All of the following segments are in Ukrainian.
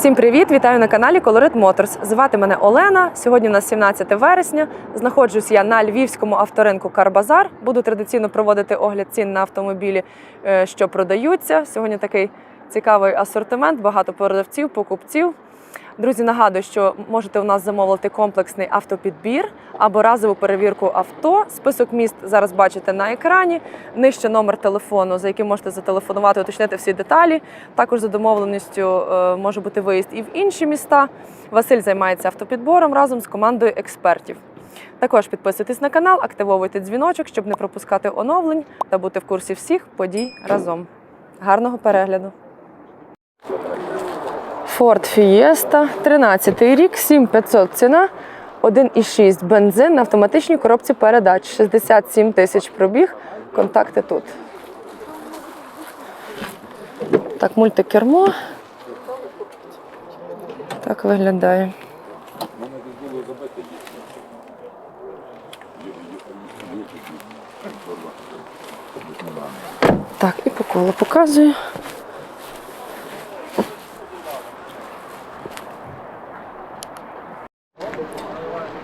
Всім привіт! Вітаю на каналі Colorit Motors. Звати мене Олена. Сьогодні у нас 17 вересня. Знаходжусь я на львівському авторинку Карбазар. Буду традиційно проводити огляд цін на автомобілі, е, що продаються. Сьогодні такий цікавий асортимент, багато продавців, покупців. Друзі, нагадую, що можете у нас замовити комплексний автопідбір або разову перевірку авто. Список міст зараз бачите на екрані. Нижче номер телефону, за яким можете зателефонувати, уточнити всі деталі. Також за домовленістю е, може бути виїзд і в інші міста. Василь займається автопідбором разом з командою експертів. Також підписуйтесь на канал, активовуйте дзвіночок, щоб не пропускати оновлень та бути в курсі всіх подій разом. Гарного перегляду! Ford Fiesta, 13 рік, 7500 ціна, 1,6 бензин на автоматичній коробці передач, 67 тисяч пробіг. Контакти тут. Так, мультикермо. Так виглядає. Так, і по колу показую.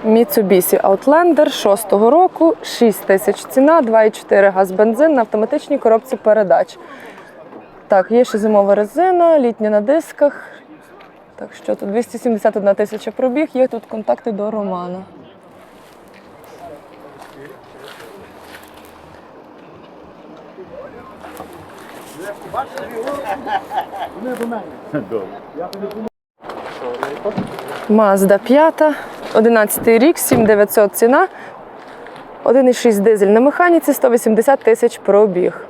Mitsubishi Outlander 6-го року, 6 тисяч ціна, 2,4 газ бензин на автоматичній коробці передач. Так, є ще зимова резина, літня на дисках. Так що тут 271 тисяча пробіг, є тут контакти до Романа. Mazda 5, 11 рік, 7900 ціна. 1,6 дизель на механіці, 180 тисяч пробіг.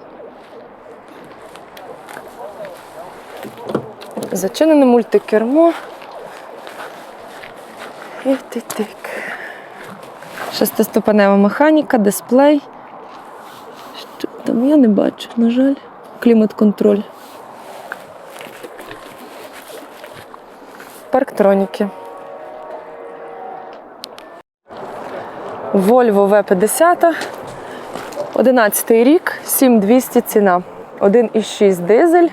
Зачинене мультикермо. І тик-тик. Шестиступенева механіка, дисплей. Що там я не бачу, на жаль. Клімат-контроль. Парктроніки. Volvo V50, 11 рік, 7200 ціна. 1,6 дизель.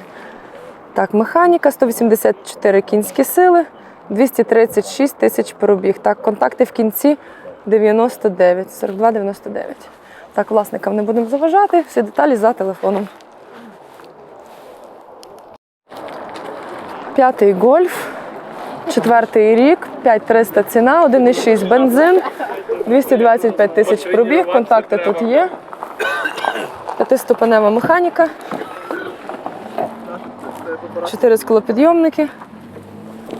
Так, механіка, 184 кінські сили, 236 тисяч пробіг. Так, контакти в кінці 99, 42,99. Так, власникам не будемо заважати, всі деталі за телефоном. П'ятий гольф. Четвертий рік, 5300 ціна, 1,6 бензин, 225 тисяч пробіг, контакти тут є. П'ятиступенева механіка. Чотири склопідйомники.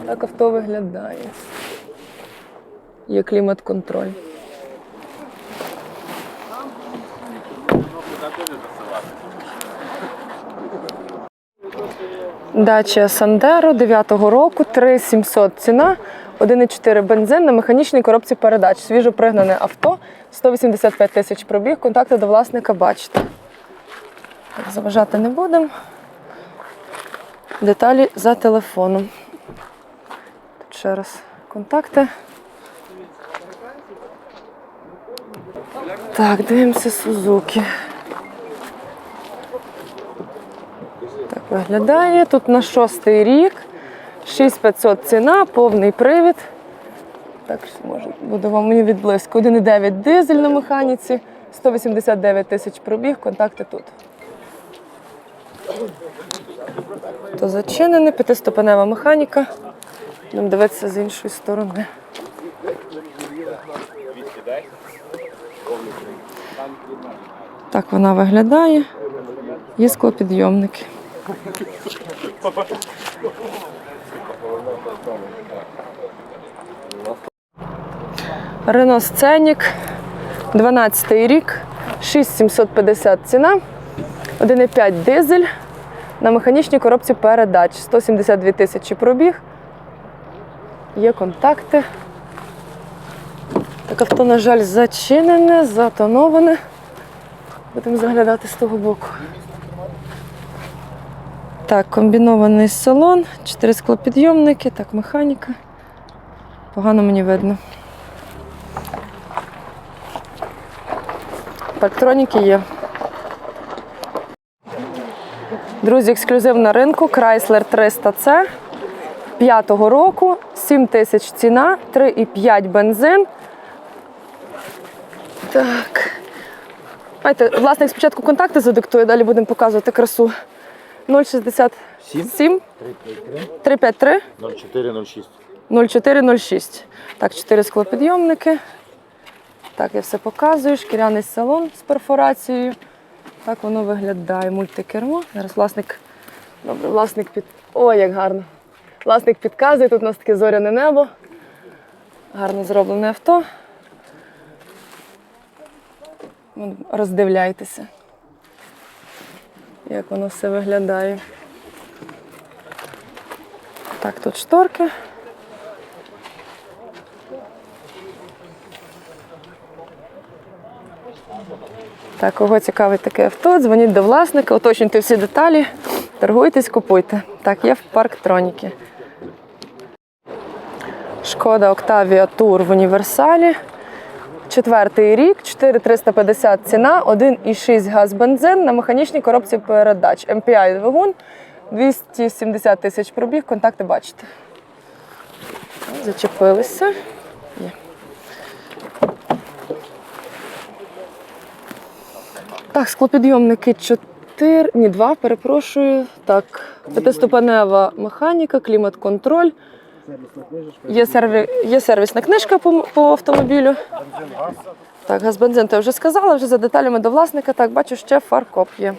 Так авто виглядає. Є клімат-контроль. Дача Сандеро 9-го року, 3700 ціна, 1,4 бензин на механічній коробці передач. Свіжо пригнане авто, 185 тисяч пробіг, контакти до власника бачите. Заважати не будемо. Деталі за телефоном. Тут ще раз контакти. Так, дивимося Сузуки. Виглядає. Тут на шостий рік. 6500 ціна, повний привід. Так, може, буде вам мені відблизько. 1,9 дизель на механіці, 189 тисяч пробіг, контакти тут. То зачинене, п'ятиступенева механіка. Будемо дивитися з іншої сторони. Так вона виглядає. Є склопідйомники. Рено Сценік, 12 рік, 6750 ціна, 1,5 дизель на механічній коробці передач, 172 тисячі пробіг. Є контакти. Так авто, на жаль, зачинене, затоноване. Будемо заглядати з того боку. Так, комбінований салон, чотири склопідйомники, так, механіка. Погано мені видно. Парктроніки є. Друзі, ексклюзив на ринку Chrysler 300C. п'ятого року, 7 тисяч ціна, 3,5 бензин. Так. Давайте, власник спочатку контакти задиктує, далі будемо показувати красу. 067 353 0406. 0406. Так, 4 склопідйомники. Так, я все показую. Шкіряний салон з перфорацією. Так воно виглядає. Мультикермо. Зараз власник. Добре, власник під. Ой, як гарно. Власник підказує, тут у нас таке зоряне небо. Гарно зроблене авто. Роздивляйтеся, як воно все виглядає. Так, тут шторки. Так, кого цікавить таке авто, дзвоніть до власника, уточнюйте всі деталі, торгуйтесь, купуйте. Так, є в парктроніки. Шкода Octavia Tour в універсалі. Четвертий рік, 4350 ціна, 1,6 газ бензин на механічній коробці передач. MPI двигун, 270 тисяч пробіг, контакти бачите. Зачепилися. Є. Так, склопідйомники 4, ні, 2, перепрошую. Так, п'ятиступенева механіка, клімат-контроль. Є, серві... Є сервісна книжка по, по автомобілю. Так, газ бензин, я вже сказала, вже за деталями до власника. Так, бачу, ще фаркоп є.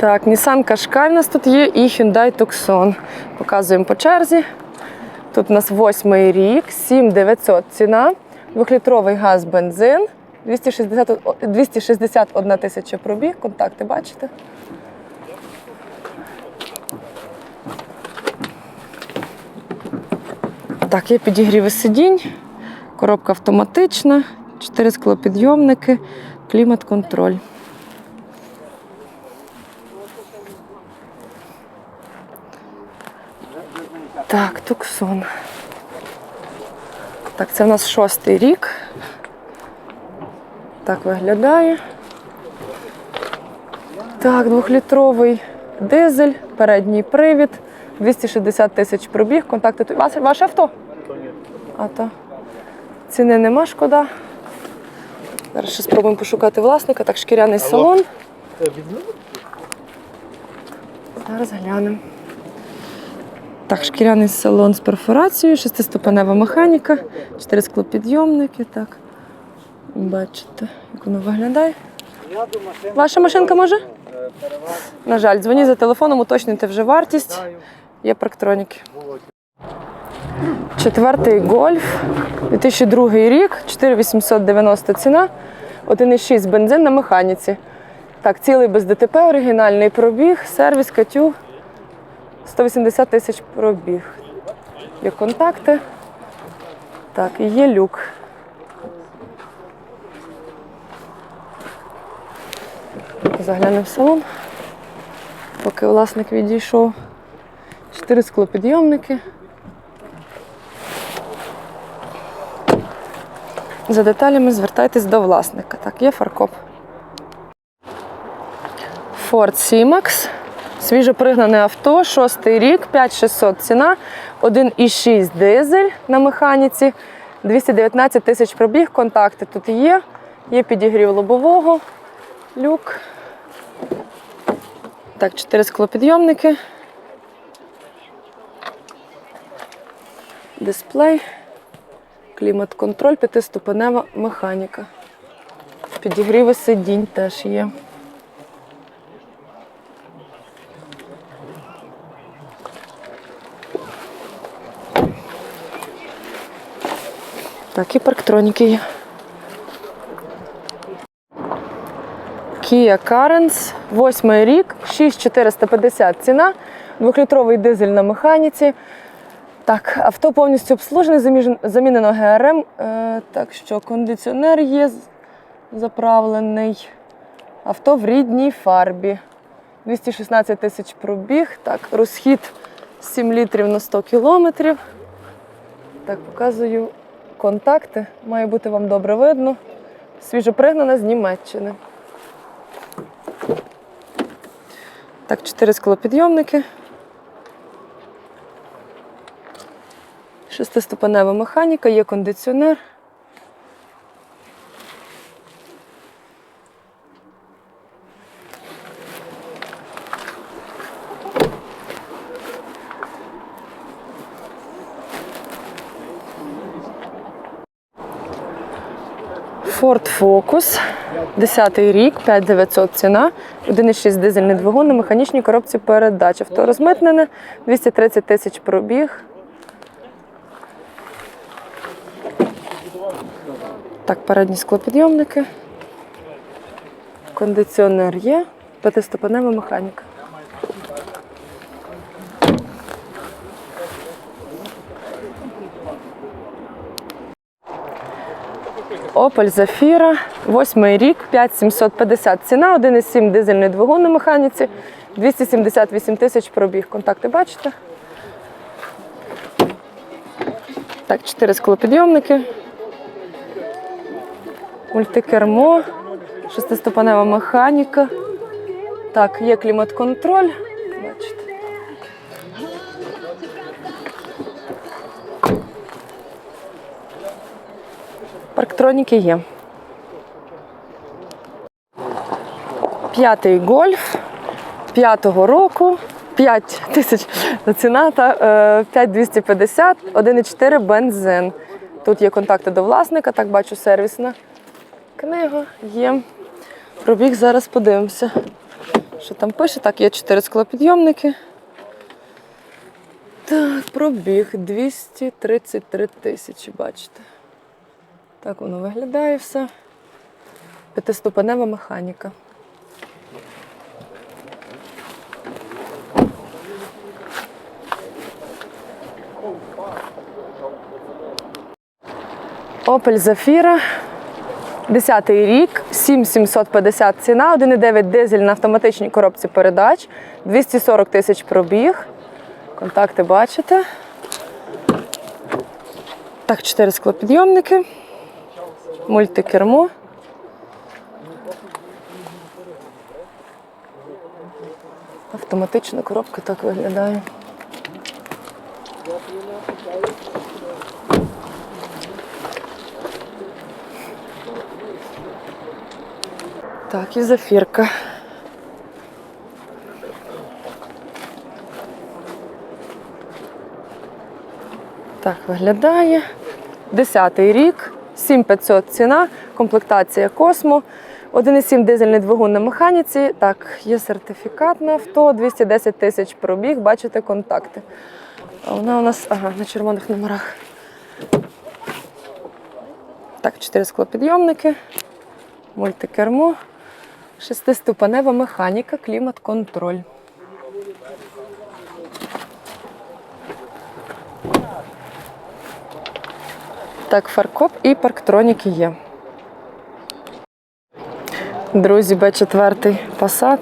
Так, Nissan Qashqai в нас тут є і Hyundai Tucson. Показуємо по черзі. Тут у нас восьмий рік, 7900 ціна, двохлітровий газ бензин, 260, 261 тисяча пробіг, контакти бачите. Так, є підігріви сидінь, коробка автоматична, 4 склопідйомники, клімат-контроль. Так, Туксон. Так, це у нас шостий рік. Так виглядає. Так, двохлітровий дизель, передній привід, 260 тисяч пробіг. Контакти тут. Ваше, ваше авто? А то. Ціни нема, шкода. Зараз ще спробуємо пошукати власника. Так, шкіряний салон. Зараз глянемо. Так, шкіряний салон з перфорацією, шестиступенева механіка, чотири склопідйомники. Так. Бачите, як воно виглядає. Ваша машинка може? На жаль, дзвоніть за телефоном, уточнюйте вже вартість. Є парктроніки. Четвертий гольф, 2002 рік, 4890 ціна, 1,6 бензин на механіці. Так, цілий без ДТП, оригінальний пробіг, сервіс, катю. 180 тисяч пробіг. Є контакти. Так, і є люк. Заглянемо в салон. Поки власник відійшов. Чотири склопідйомники. За деталями звертайтесь до власника. Так, є фаркоп. Ford C-Max. Свіжопригнане авто, шостий рік, 5600 ціна, 1,6 дизель на механіці, 219 тисяч пробіг, контакти тут є. Є підігрів лобового, люк. Так, 4 склопідйомники. Дисплей, клімат-контроль, п'ятиступенева механіка. Підігріви сидінь теж є. Так, і парктроніки є. Kia Carens, восьмий рік, 6450 ціна, двохлітровий дизель на механіці. Так, авто повністю обслужене, замінено ГРМ. Е, так що кондиціонер є заправлений. Авто в рідній фарбі. 216 тисяч пробіг. Так, розхід 7 літрів на 100 кілометрів. Так, показую контакти. Має бути вам добре видно. Свіжопригнана з Німеччини. Так, чотири склопідйомники. Шестиступенева механіка, є кондиціонер. Ford Focus, 10 рік, 5900 ціна, 1,6 дизельний двигун на механічній коробці передач. Авто розмитнене, 230 тисяч пробіг. Так, передні склопідйомники. Кондиціонер є, п'ятиступенева механіка. Opel Zafira, 8 рік, 5750 ціна, 1,7 дизельний двигун на механіці, 278 тисяч пробіг. Контакти бачите? Так, 4 склопідйомники. Мультикермо, шестиступенева механіка. Так, є клімат-контроль. Бачите. Парктроніки є. П'ятий гольф п'ятого року. 5 тисяч ціна та е, 5250, 1,4 бензин. Тут є контакти до власника, так бачу, сервісна книга є. Пробіг зараз подивимося. Що там пише? Так, є 4 склопідйомники. Так, пробіг 233 тисячі, бачите. Так воно виглядає все. П'ятиступенева механіка. Opel Zafira. 10 рік, 7750 ціна, 1,9 дизель на автоматичній коробці передач, 240 тисяч пробіг. Контакти бачите. Так, 4 склопідйомники, мультикермо. Автоматична коробка так виглядає. Так, і зафірка. Так виглядає. Десятий рік, 7500 ціна, комплектація Космо. 1,7 дизельний двигун на механіці. Так, є сертифікат на авто, 210 тисяч пробіг, бачите контакти. А вона у нас ага, на червоних номерах. Так, 4 склопідйомники, мультикермо. Шестиступенева механіка, клімат-контроль. Так, фаркоп і парктроніки є. Друзі, Б4 Passat.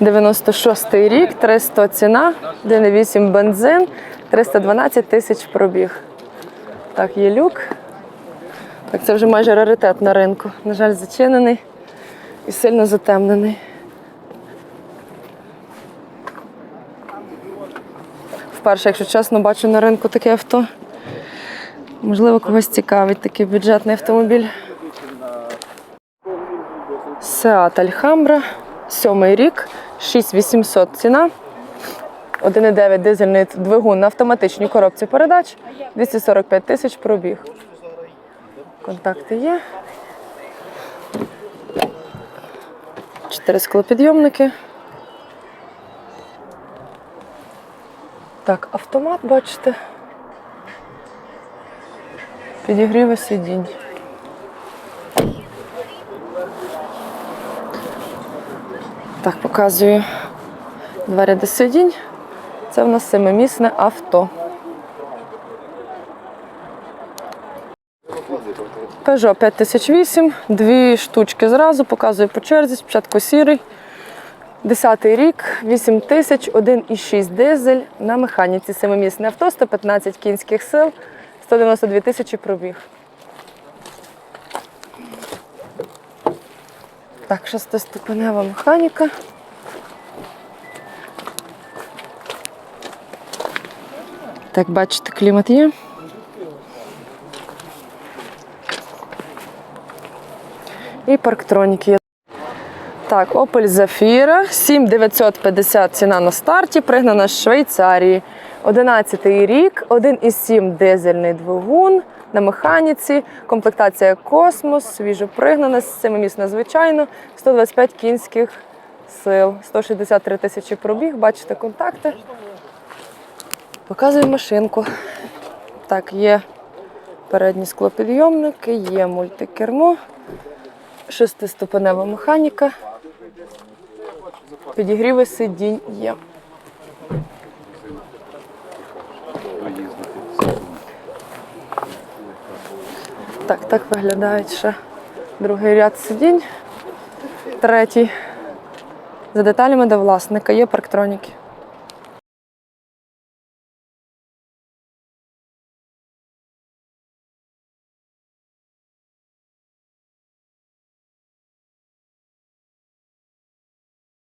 96-й рік, 300 ціна, 1,8 бензин, 312 тисяч пробіг. Так, є люк. Так, це вже майже раритет на ринку. На жаль, зачинений і сильно затемнений. Вперше, якщо чесно, бачу на ринку таке авто. Можливо, когось цікавить такий бюджетний автомобіль. Seat Alhambra, сьомий рік, 6800 ціна. 1,9 дизельний двигун на автоматичній коробці передач, 245 тисяч пробіг. Контакти є. Чотири склопідйомники. Так, автомат, бачите. Підігріви сидінь. Так, показую двері до сидінь. Це в нас семимісне авто. Peugeot 5008, дві штучки зразу, показую по черзі. Спочатку сірий. 10 рік, 8 тисяч, 1,6 дизель на механіці. Семимісне авто, 115 кінських сил, 192 тисячі пробіг. Так, шестиступенева механіка. Так, бачите, клімат є. І парктроніки є. Так, Opel Zafira 7950 ціна на старті, пригнана з Швейцарії. 11 рік, 1,7 дизельний двигун на механіці, комплектація космос, свіжо пригнана, семимісна звичайно, 125 кінських сил, 163 тисячі пробіг, бачите контакти. Показую машинку. Так, є передні склопідйомники, є мультикермо, шестиступенева механіка. Підігріви сидінь є. Так, так виглядають ще другий ряд сидінь. Третій. За деталями до власника є парктроніки.